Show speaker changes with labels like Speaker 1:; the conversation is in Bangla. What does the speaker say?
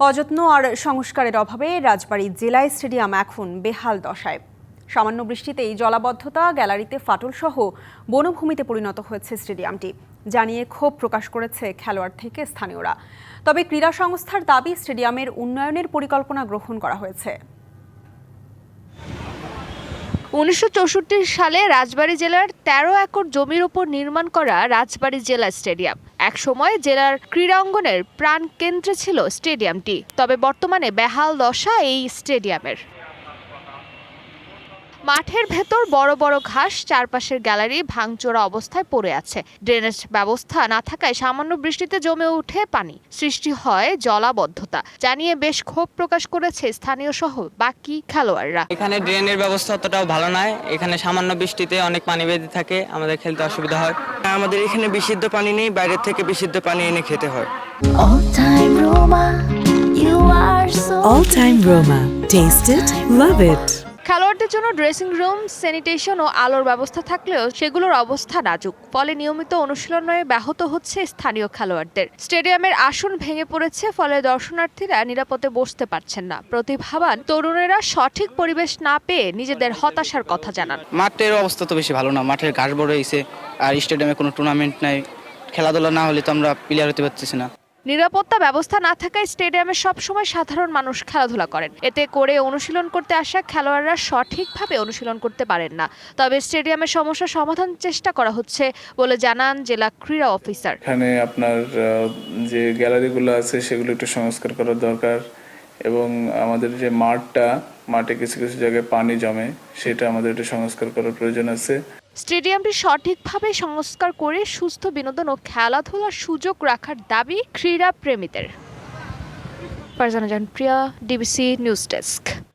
Speaker 1: অযত্ন আর সংস্কারের অভাবে রাজবাড়ী জেলায় স্টেডিয়াম এখন বেহাল দশায়। সামান্য বৃষ্টিতেই জলাবদ্ধতা, গ্যালারিতে ফাটল সহ বনভূমিতে পরিণত হয়েছে স্টেডিয়ামটি জানিয়ে ক্ষোভ প্রকাশ করেছে খেলোয়াড় থেকে স্থানীয়রা। তবে ক্রীড়া সংস্থার দাবি, স্টেডিয়ামের উন্নয়নের পরিকল্পনা গ্রহণ করা হয়েছে।
Speaker 2: উনিশশো চৌষট্টি সালে রাজবাড়ি জেলার ১৩ একর জমির ওপর নির্মাণ করা রাজবাড়ী জেলা স্টেডিয়াম। এক সময় জেলার ক্রীড়াঙ্গনের প্রাণ কেন্দ্রে ছিল স্টেডিয়ামটি। তবে বর্তমানে বেহাল দশা এই স্টেডিয়ামের। মাঠের ভেতর বড় বড় ঘাস চারপাশের গ্যালারি ভাঙচোরা অবস্থায় পড়ে আছে। ড্রেনেজ ব্যবস্থা না থাকায় সামান্য বৃষ্টিতে জমে উঠে পানি। সৃষ্টি হয় জলাবদ্ধতা জানিয়ে বেশ ক্ষোভ প্রকাশ করেছে স্থানীয় সহ বাকি খেলোয়াড়রা।
Speaker 3: এখানে ড্রেনের ব্যবস্থা অতটাও ভালো নয়। এখানে সামান্য বৃষ্টিতে অনেক পানি বেঁধে থাকে আমাদের খেলতে অসুবিধা হয়।
Speaker 4: আমাদের এখানে বিশুদ্ধ পানি নেই বাইরের থেকে বিশুদ্ধ পানি এনে খেতে হয়।
Speaker 5: All time Roma, you are so
Speaker 6: All Time Roma. Taste it, love it.
Speaker 2: খেলোয়াড়দের জন্য ড্রেসিং রুম স্যানিটেশন ও আলোর ব্যবস্থা থাকলেও সেগুলোর অবস্থা নাজুক। ফলে নিয়মিত অনুশীলনে ব্যাহত হচ্ছে স্থানীয় খেলোয়াড়দের। স্টেডিয়ামের আসন ভেঙে পড়েছে, ফলে দর্শনার্থীরা নিরাপদে বসতে পারছেন না। প্রতিভাবান তরুণেরা সঠিক পরিবেশ না পেয়ে নিজেদের হতাশার কথা জানান।
Speaker 4: মাঠের অবস্থা তো বেশি ভালো না। মাঠের ঘাস বড় হয়েছে আর স্টেডিয়ামে কোনো টুর্নামেন্ট নাই। খেলাধুলা না হলে তো আমরা প্লেয়ার হতে পারতেছি না।
Speaker 2: নিরাপত্তা ব্যবস্থা না থাকায় স্টেডিয়ামে সবসময় সাধারণ মানুষ খেলাধুলা করেন। এতে করে অনুশীলন করতে আসা খেলোয়াড়রা সঠিকভাবে অনুশীলন করতে পারেন না। তবে স্টেডিয়ামের সমস্যা সমাধান চেষ্টা করা হচ্ছে বলে জানান জেলা ক্রীড়া অফিসার।
Speaker 7: এখানে আপনার যে গ্যালারিগুলো আছে সেগুলো একটু সংস্কার করার দরকার এবং আমাদের যে মাঠটা, মাঠে কিছু কিছু জায়গায় পানি জমে সেটা আমাদের একটু সংস্কার করার প্রয়োজন আছে।
Speaker 2: স্টেডিয়ামটি সঠিকভাবে সংস্কার করে সুস্থ বিনোদন ও খেলাধুলার সুযোগ রাখার দাবি ক্রীড়া প্রেমীদের প্রিয়া ডিবিসি নিউজ ডেস্ক